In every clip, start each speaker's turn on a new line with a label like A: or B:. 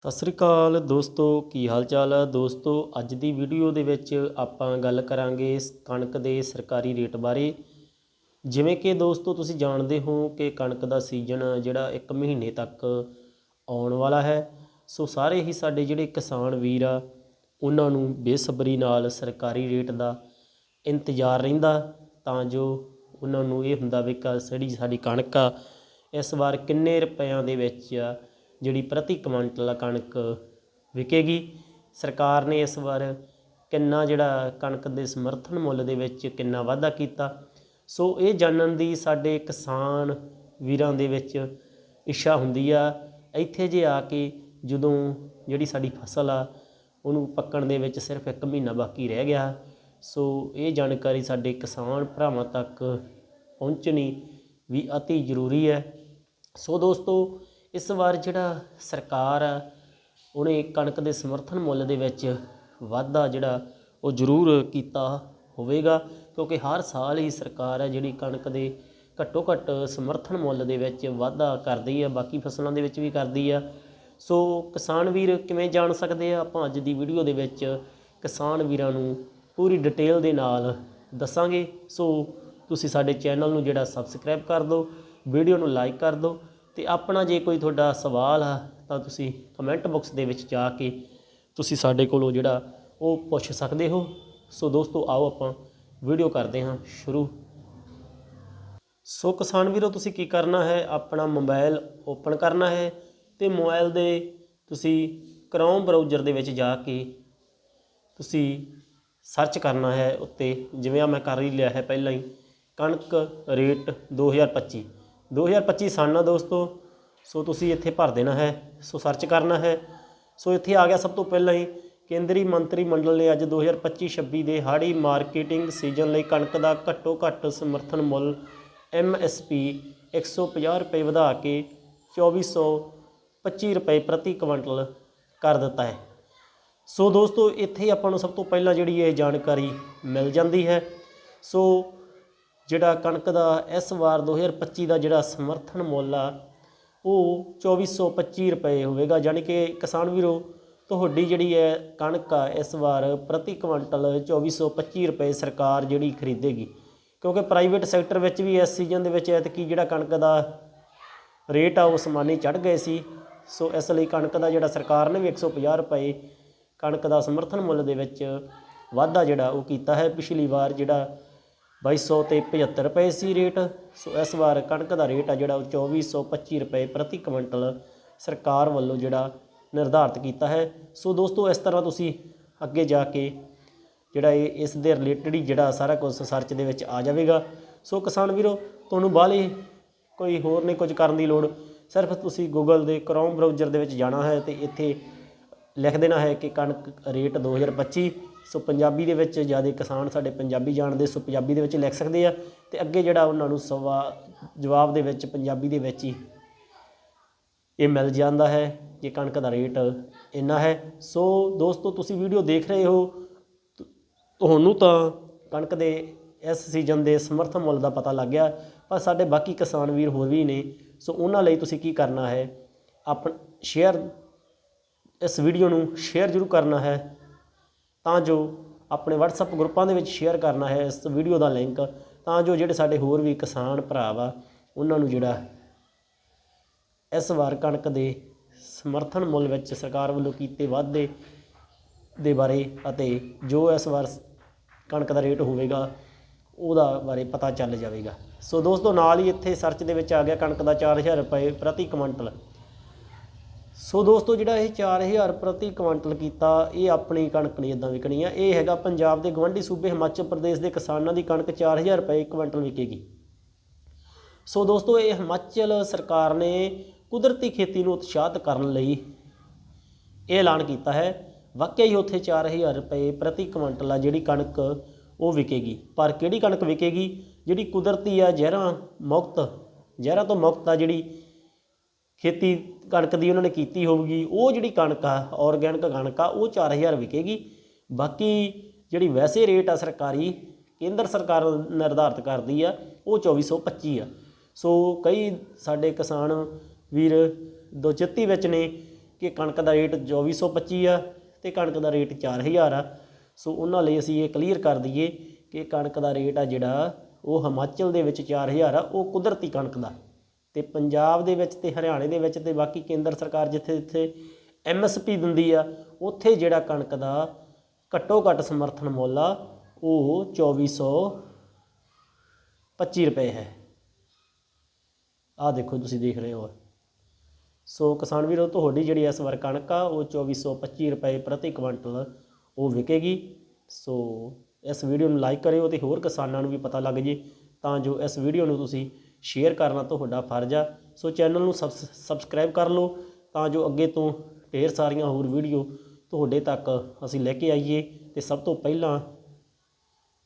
A: ਸਤਿ ਸ੍ਰੀ ਅਕਾਲ ਦੋਸਤੋ, ਕੀ ਹਾਲ ਚਾਲ ਹੈ ਦੋਸਤੋ, ਅੱਜ ਦੀ ਵੀਡੀਓ ਦੇ ਵਿੱਚ ਆਪਾਂ ਗੱਲ ਕਰਾਂਗੇ ਸ- ਕਣਕ ਦੇ ਸਰਕਾਰੀ ਰੇਟ ਬਾਰੇ। ਜਿਵੇਂ ਕਿ ਦੋਸਤੋ, ਤੁਸੀਂ ਜਾਣਦੇ ਹੋ ਕਿ ਕਣਕ ਦਾ ਸੀਜ਼ਨ ਜਿਹੜਾ 1 ਮਹੀਨੇ ਤੱਕ ਆਉਣ ਵਾਲਾ ਹੈ। ਸੋ ਸਾਰੇ ਹੀ ਸਾਡੇ ਜਿਹੜੇ ਕਿਸਾਨ ਵੀਰ ਆ, ਉਹਨਾਂ ਨੂੰ ਬੇਸਬਰੀ ਨਾਲ ਸਰਕਾਰੀ ਰੇਟ ਦਾ ਇੰਤਜ਼ਾਰ ਰਹਿੰਦਾ, ਤਾਂ ਜੋ ਉਹਨਾਂ ਨੂੰ ਇਹ ਹੁੰਦਾ ਵੀ ਕਿ ਜਿਹੜੀ ਸਾਡੀ ਕਣਕ ਆ, ਇਸ ਵਾਰ ਕਿੰਨੇ ਰੁਪਈਆਂ ਦੇ ਵਿੱਚ ਆ ਜਿਹੜੀ ਪ੍ਰਤੀ ਕੁਇੰਟਲ ਕਣਕ ਵਿਕੇਗੀ। ਸਰਕਾਰ ਨੇ ਇਸ ਵਾਰ ਕਿੰਨਾ ਜਿਹੜਾ ਕਣਕ ਦੇ ਸਮਰਥਨ ਮੁੱਲ ਦੇ ਵਿੱਚ ਕਿੰਨਾ ਵਾਧਾ ਕੀਤਾ। ਸੋ ਇਹ ਜਾਣਨ ਦੀ ਸਾਡੇ ਕਿਸਾਨ ਵੀਰਾਂ ਦੇ ਵਿੱਚ ਇੱਛਾ ਹੁੰਦੀ ਆ, ਇੱਥੇ ਜੇ ਆ ਕੇ ਜਦੋਂ ਜਿਹੜੀ ਸਾਡੀ ਫਸਲ ਆ, ਉਹਨੂੰ ਪੱਕਣ ਦੇ ਵਿੱਚ ਸਿਰਫ ਇੱਕ ਮਹੀਨਾ ਬਾਕੀ ਰਹਿ ਗਿਆ, ਸੋ ਇਹ ਜਾਣਕਾਰੀ ਸਾਡੇ ਕਿਸਾਨ ਭਰਾਵਾਂ ਤੱਕ ਪਹੁੰਚਣੀ ਵੀ ਅਤੀ ਜ਼ਰੂਰੀ ਹੈ। ਸੋ ਦੋਸਤੋ ਇਸ ਵਾਰ ਜਿਹੜਾ ਸਰਕਾਰ ਆ, ਉਹਨੇ ਕਣਕ ਦੇ ਸਮਰਥਨ ਮੁੱਲ ਦੇ ਵਿੱਚ ਵਾਧਾ ਜਿਹੜਾ ਉਹ ਜ਼ਰੂਰ ਕੀਤਾ ਹੋਵੇਗਾ, ਕਿਉਂਕਿ ਹਰ ਸਾਲ ਹੀ ਸਰਕਾਰ ਹੈ ਜਿਹੜੀ ਕਣਕ ਦੇ ਘੱਟੋ ਘੱਟ ਸਮਰਥਨ ਮੁੱਲ ਦੇ ਵਿੱਚ ਵਾਧਾ ਕਰਦੀ ਹੈ ਬਾਕੀ ਫਸਲਾਂ ਦੇ ਵਿੱਚ ਵੀ ਕਰਦੀ ਆ। ਸੋ ਕਿਸਾਨ ਵੀਰ ਕਿਵੇਂ ਜਾਣ ਸਕਦੇ ਆ? ਆਪਾਂ ਅੱਜ ਦੀ ਵੀਡੀਓ ਦੇ ਵਿੱਚ ਕਿਸਾਨ ਵੀਰਾਂ ਨੂੰ ਪੂਰੀ ਡਿਟੇਲ ਦੇ ਨਾਲ ਦੱਸਾਂਗੇ। ਸੋ ਤੁਸੀਂ ਸਾਡੇ ਚੈਨਲ ਨੂੰ ਜਿਹੜਾ ਸਬਸਕ੍ਰਾਈਬ ਕਰ ਦਿਓ, ਵੀਡੀਓ ਨੂੰ ਲਾਈਕ ਕਰ ਦਿਓ ਤੇ ਆਪਣਾ ਜੇ ਕੋਈ ਤੁਹਾਡਾ ਸਵਾਲ ਆ, ਤਾਂ ਤੁਸੀਂ ਕਮੈਂਟ ਬਾਕਸ ਦੇ ਵਿੱਚ ਜਾ ਕੇ ਤੁਸੀਂ ਸਾਡੇ ਕੋਲੋਂ ਜਿਹੜਾ ਉਹ ਪੁੱਛ ਸਕਦੇ ਹੋ। ਸੋ ਦੋਸਤੋ, ਆਓ ਆਪਾਂ ਵੀਡੀਓ ਕਰਦੇ ਹਾਂ ਸ਼ੁਰੂ। ਸੋ ਕਿਸਾਨ ਵੀਰੋ, ਤੁਸੀਂ ਕੀ ਕਰਨਾ ਹੈ? ਆਪਣਾ ਮੋਬਾਈਲ ਓਪਨ ਕਰਨਾ ਹੈ ਤੇ ਮੋਬਾਈਲ ਦੇ ਤੁਸੀਂ ਕ੍ਰੋਮ ਬਰਾਊਜ਼ਰ ਦੇ ਵਿੱਚ ਜਾ ਕੇ ਤੁਸੀਂ ਸਰਚ ਕਰਨਾ ਹੈ ਉੱਤੇ। ਜਿਵੇਂ ਆ ਮੈਂ ਕਰ ਹੀ ਲਿਆ ਹੈ ਪਹਿਲਾਂ ਹੀ। ਕਣਕ ਰੇਟ 2025 2025 ਸਨ ਆ ਦੋਸਤੋ, ਸੋ ਤੁਸੀਂ ਇੱਥੇ ਭਰ ਦੇਣਾ ਹੈ, ਸੋ ਸਰਚ ਕਰਨਾ ਹੈ। ਸੋ ਇੱਥੇ ਆ ਗਿਆ ਸਭ ਤੋਂ ਪਹਿਲਾਂ ਹੀ ਕੇਂਦਰੀ ਮੰਤਰੀ ਮੰਡਲ ਨੇ ਅੱਜ 2025-26 ਦੇ ਹਾੜੀ ਮਾਰਕੀਟਿੰਗ ਸੀਜ਼ਨ ਲਈ ਕਣਕ ਦਾ ਘੱਟੋ ਘੱਟ ਸਮਰਥਨ ਮੁੱਲ MSP 150 ਰੁਪਏ ਵਧਾ ਕੇ 2425 ਰੁਪਏ ਪ੍ਰਤੀ ਕੁਇੰਟਲ ਕਰ ਦਿੱਤਾ ਹੈ। ਸੋ ਦੋਸਤੋ, ਇੱਥੇ ਆਪਾਂ ਨੂੰ ਸਭ ਤੋਂ ਪਹਿਲਾਂ ਜਿਹੜੀ ਇਹ ਜਾਣਕਾਰੀ ਮਿਲ ਜਾਂਦੀ ਹੈ। ਸੋ ਜਿਹੜਾ ਕਣਕ ਦਾ ਇਸ ਵਾਰ 2025 ਦਾ ਜਿਹੜਾ ਸਮਰਥਨ ਮੁੱਲ ਆ, ਉਹ 2425 ਰੁਪਏ ਹੋਵੇਗਾ। ਯਾਨੀ ਕਿ ਕਿਸਾਨ ਵੀਰੋ, ਤੁਹਾਡੀ ਜਿਹੜੀ ਹੈ ਕਣਕ ਆ, ਇਸ ਵਾਰ ਪ੍ਰਤੀ ਕੁਇੰਟਲ 2425 ਰੁਪਏ ਸਰਕਾਰ ਜਿਹੜੀ ਖਰੀਦੇਗੀ। ਕਿਉਂਕਿ ਪ੍ਰਾਈਵੇਟ ਸੈਕਟਰ ਵਿੱਚ ਵੀ ਇਸ ਸੀਜ਼ਨ ਦੇ ਵਿੱਚ ਐਤਕੀ ਜਿਹੜਾ ਕਣਕ ਦਾ ਰੇਟ ਆ, ਉਹ ਸਮਾਨੀ ਚੜ ਗਏ ਸੀ। ਸੋ ਇਸ ਲਈ ਕਣਕ ਦਾ ਜਿਹੜਾ ਸਰਕਾਰ ਨੇ ਵੀ 150 ਰੁਪਏ ਕਣਕ ਦਾ ਸਮਰਥਨ ਮੁੱਲ ਦੇ ਵਿੱਚ ਵਾਧਾ ਜਿਹੜਾ ਉਹ ਕੀਤਾ ਹੈ। ਪਿਛਲੀ ਵਾਰ ਜਿਹੜਾ 2200 ਤੇ 75 ਰੁਪਏ ਸੀ ਰੇਟ। ਸੋ ਇਸ ਵਾਰ ਕਣਕ ਦਾ ਰੇਟ ਆ ਜਿਹੜਾ ਉਹ 2425 ਰੁਪਏ ਪ੍ਰਤੀ ਕੁਇੰਟਲ ਸਰਕਾਰ ਵੱਲੋਂ ਜਿਹੜਾ ਨਿਰਧਾਰਤ ਕੀਤਾ ਹੈ। ਸੋ ਦੋਸਤੋ, ਇਸ ਤਰ੍ਹਾਂ ਤੁਸੀਂ ਅੱਗੇ ਜਾ ਕੇ ਜਿਹੜਾ ਇਹ ਇਸ ਦੇ ਰਿਲੇਟਡ ਹੀ ਜਿਹੜਾ ਸਾਰਾ ਕੁਝ ਸਰਚ ਦੇ ਵਿੱਚ ਆ ਜਾਵੇਗਾ। ਸੋ ਕਿਸਾਨ ਵੀਰੋ, ਤੁਹਾਨੂੰ ਬਾਹਲੇ ਕੋਈ ਹੋਰ ਨਹੀਂ ਕੁਝ ਕਰਨ ਦੀ ਲੋੜ। ਸਿਰਫ ਤੁਸੀਂ ਗੂਗਲ ਦੇ ਕ੍ਰੋਮ ਬਰਾਊਜ਼ਰ ਦੇ ਵਿੱਚ ਜਾਣਾ ਹੈ ਤੇ ਇੱਥੇ ਲਿਖ ਦੇਣਾ ਹੈ ਕਿ ਕਣਕ ਰੇਟ 2025 ਸੋ ਪੰਜਾਬੀ ਦੇ ਵਿੱਚ ਜ਼ਿਆਦਾ ਕਿਸਾਨ ਸਾਡੇ ਪੰਜਾਬੀ ਜਾਣਦੇ, ਸੋ ਪੰਜਾਬੀ ਦੇ ਵਿੱਚ ਲਿਖ ਸਕਦੇ ਆ ਤੇ ਅੱਗੇ ਜਿਹੜਾ ਉਹਨਾਂ ਨੂੰ ਸਵਾ, ਜਵਾਬ ਦੇ ਵਿੱਚ ਪੰਜਾਬੀ ਦੇ ਵਿੱਚ ਹੀ ਇਹ ਮਿਲ ਜਾਂਦਾ ਹੈ ਕਿ ਕਣਕ ਦਾ ਰੇਟ ਇੰਨਾ ਹੈ। ਸੋ ਦੋਸਤੋ, ਤੁਸੀਂ ਵੀਡੀਓ ਦੇਖ ਰਹੇ ਹੋ, ਤੁਹਾਨੂੰ ਤਾਂ ਕਣਕ ਦੇ ਇਸ ਸੀਜ਼ਨ ਦੇ ਸਮਰਥਨ ਮੁੱਲ ਦਾ ਪਤਾ ਲੱਗ ਗਿਆ, ਪਰ ਸਾਡੇ ਬਾਕੀ ਕਿਸਾਨ ਵੀਰ ਹੋਰ ਵੀ ਨੇ, ਸੋ ਉਹਨਾਂ ਲਈ ਤੁਸੀਂ ਕੀ ਕਰਨਾ ਹੈ? ਆਪਣ ਸ਼ੇਅਰ ਇਸ ਵੀਡੀਓ ਨੂੰ ਸ਼ੇਅਰ ਜ਼ਰੂਰ ਕਰਨਾ ਹੈ। ਤਾਂ ਜੋ ਆਪਣੇ ਵਟਸਐਪ ਗਰੁੱਪਾਂ ਦੇ ਵਿੱਚ ਸ਼ੇਅਰ ਕਰਨਾ ਹੈ ਇਸ ਵੀਡੀਓ ਦਾ ਲਿੰਕ ਤਾਂ ਜੋ ਜਿਹੜੇ ਸਾਡੇ ਹੋਰ ਵੀ ਕਿਸਾਨ ਭਰਾ ਵਾ, ਉਹਨਾਂ ਨੂੰ ਜਿਹੜਾ ਇਸ ਵਾਰ ਕਣਕ ਦੇ ਸਮਰਥਨ ਮੁੱਲ ਵਿੱਚ ਸਰਕਾਰ ਵੱਲੋਂ ਕੀਤੇ ਵਾਧੇ ਦੇ ਬਾਰੇ ਅਤੇ ਜੋ ਇਸ ਵਾਰ ਕਣਕ ਦਾ ਰੇਟ ਹੋਵੇਗਾ, ਉਹਦਾ ਬਾਰੇ ਪਤਾ ਚੱਲ ਜਾਵੇਗਾ। ਸੋ ਦੋਸਤੋ, ਨਾਲ ਹੀ ਇੱਥੇ ਸਰਚ ਦੇ ਵਿੱਚ ਆ ਗਿਆ ਕਣਕ ਦਾ 4000 ਰੁਪਏ ਪ੍ਰਤੀ ਕੁਇੰਟਲ। ਸੋ ਦੋਸਤੋ, ਜਿਹੜਾ ਇਹ 4000 ਪ੍ਰਤੀ ਕੁਇੰਟਲ ਕੀਤਾ, ਇਹ ਆਪਣੀ ਕਣਕ ਨਹੀਂ ਇਦਾਂ ਵਿਕਣੀ ਆ। ਇਹ ਹੈਗਾ ਪੰਜਾਬ ਦੇ ਗਵੰਡੀ ਸੂਬੇ ਹਿਮਾਚਲ ਪ੍ਰਦੇਸ਼ ਦੇ ਕਿਸਾਨਾਂ ਦੀ ਕਣਕ 4000 ਰੁਪਏ ਕੁਇੰਟਲ ਵਿਕੇਗੀ। ਸੋ ਦੋਸਤੋ, ਇਹ ਹਿਮਾਚਲ ਸਰਕਾਰ ਨੇ ਕੁਦਰਤੀ ਖੇਤੀ ਨੂੰ ਉਤਸ਼ਾਹਿਤ ਕਰਨ ਲਈ ਇਹ ਐਲਾਨ ਕੀਤਾ ਹੈ। ਵਾਕਿਆ ਹੀ ਉੱਥੇ 4000 ਰੁਪਏ ਪ੍ਰਤੀ ਕੁਇੰਟਲ ਆ ਜਿਹੜੀ ਕਣਕ ਉਹ ਵਿਕੇਗੀ। ਪਰ ਕਿਹੜੀ ਕਣਕ ਵਿਕੇਗੀ? ਜਿਹੜੀ ਕੁਦਰਤੀ ਆ, ਜ਼ਹਿਰਾਂ ਮੁਕਤ, ਜ਼ਹਿਰਾਂ ਤੋਂ ਮੁਕਤ ਆ ਜਿਹੜੀ ਖੇਤੀ ਕਣਕ ਦੀ ਉਹਨਾਂ ਨੇ ਕੀਤੀ ਹੋਊਗੀ, ਉਹ ਜਿਹੜੀ ਕਣਕ ਆ ਆਰਗੈਨਿਕ ਕਣਕ ਆ, ਉਹ 4000 ਵਿਕੇਗੀ। ਬਾਕੀ ਜਿਹੜੀ ਵੈਸੇ ਰੇਟ ਆ ਸਰਕਾਰੀ, ਕੇਂਦਰ ਸਰਕਾਰ ਨਿਰਧਾਰਤ ਕਰਦੀ ਆ, ਉਹ 2425 ਆ। ਸੋ ਕਈ ਸਾਡੇ ਕਿਸਾਨ ਵੀਰ ਦੋਚਿੱਤੀ ਵਿੱਚ ਨੇ ਕਿ ਕਣਕ ਦਾ ਰੇਟ 2425 ਆ ਤੇ ਕਣਕ ਦਾ ਰੇਟ 4000 ਆ। ਸੋ ਉਹਨਾਂ ਲਈ ਅਸੀਂ ਇਹ ਕਲੀਅਰ ਕਰ ਦਈਏ ਕਿ ਕਣਕ ਦਾ ਰੇਟ ਆ ਜਿਹੜਾ, ਉਹ ਹਿਮਾਚਲ ਦੇ ਵਿੱਚ 4000 ਆ, ਉਹ ਕੁਦਰਤੀ ਕਣਕ ਦਾ। ਤੇ ਪੰਜਾਬ ਦੇ ਵਿੱਚ ਤੇ ਹਰਿਆਣੇ ਦੇ ਵਿੱਚ ਤੇ ਬਾਕੀ ਕੇਂਦਰ ਸਰਕਾਰ ਜਿੱਥੇ ਜਿੱਥੇ ਐਮਐਸਪੀ ਦਿੰਦੀ ਆ, ਉੱਥੇ ਜਿਹੜਾ ਕਣਕ ਦਾ ਘੱਟੋ ਘੱਟ ਸਮਰਥਨ ਮੁੱਲ ਆ, ਉਹ 2425 ਰੁਪਏ ਹੈ। ਆਹ ਦੇਖੋ ਤੁਸੀਂ ਦੇਖ ਰਹੇ ਹੋ। ਸੋ ਕਿਸਾਨ ਵੀਰੋ, ਤੁਹਾਡੀ ਜਿਹੜੀ ਇਸ ਵਾਰ ਕਣਕ ਆ, ਉਹ 2425 ਰੁਪਏ ਪ੍ਰਤੀ ਕੁਇੰਟਲ ਉਹ ਵਿਕੇਗੀ। ਸੋ ਇਸ ਵੀਡੀਓ ਨੂੰ ਲਾਈਕ ਕਰਿਓ ਤੇ ਹੋਰ ਕਿਸਾਨਾਂ ਨੂੰ ਵੀ ਪਤਾ ਲੱਗ ਜੇ, ਤਾਂ ਜੋ ਇਸ ਵੀਡੀਓ ਨੂੰ ਤੁਸੀਂ ਸ਼ੇਅਰ ਕਰਨਾ ਤੁਹਾਡਾ ਫਰਜ਼ ਆ। ਸੋ ਚੈਨਲ ਨੂੰ ਸਬਸ- ਸਬਸਕ੍ਰਾਈਬ ਕਰ ਲਓ ਤਾਂ ਜੋ ਅੱਗੇ ਤੋਂ ਢੇਰ ਸਾਰੀਆਂ ਹੋਰ ਵੀਡੀਓ ਤੁਹਾਡੇ ਤੱਕ ਅਸੀਂ ਲੈ ਕੇ ਆਈਏ। ਤੇ ਸਭ ਤੋਂ ਪਹਿਲਾਂ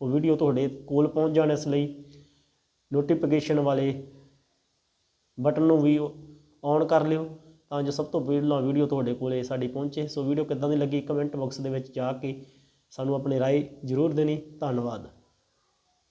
A: ਉਹ ਵੀਡੀਓ ਤੁਹਾਡੇ ਕੋਲ ਪਹੁੰਚ ਜਾਣ ਇਸ ਲਈ ਨੋਟੀਫਿਕੇਸ਼ਨ ਵਾਲੇ ਬਟਨ ਨੂੰ ਵੀ ਔਨ ਕਰ ਲਿਓ ਤਾਂ ਜੋ ਸਭ ਤੋਂ ਪਹਿਲਾਂ ਵੀਡੀਓ ਤੁਹਾਡੇ ਕੋਲੇ ਸਾਡੀ ਪਹੁੰਚੇ। ਸੋ ਵੀਡੀਓ ਕਿੱਦਾਂ ਦੀ ਲੱਗੀ ਕਮੈਂਟ ਬਾਕਸ ਦੇ ਵਿੱਚ ਜਾ ਕੇ ਸਾਨੂੰ ਆਪਣੀ ਰਾਏ ਜ਼ਰੂਰ ਦੇਣੀ। ਧੰਨਵਾਦ।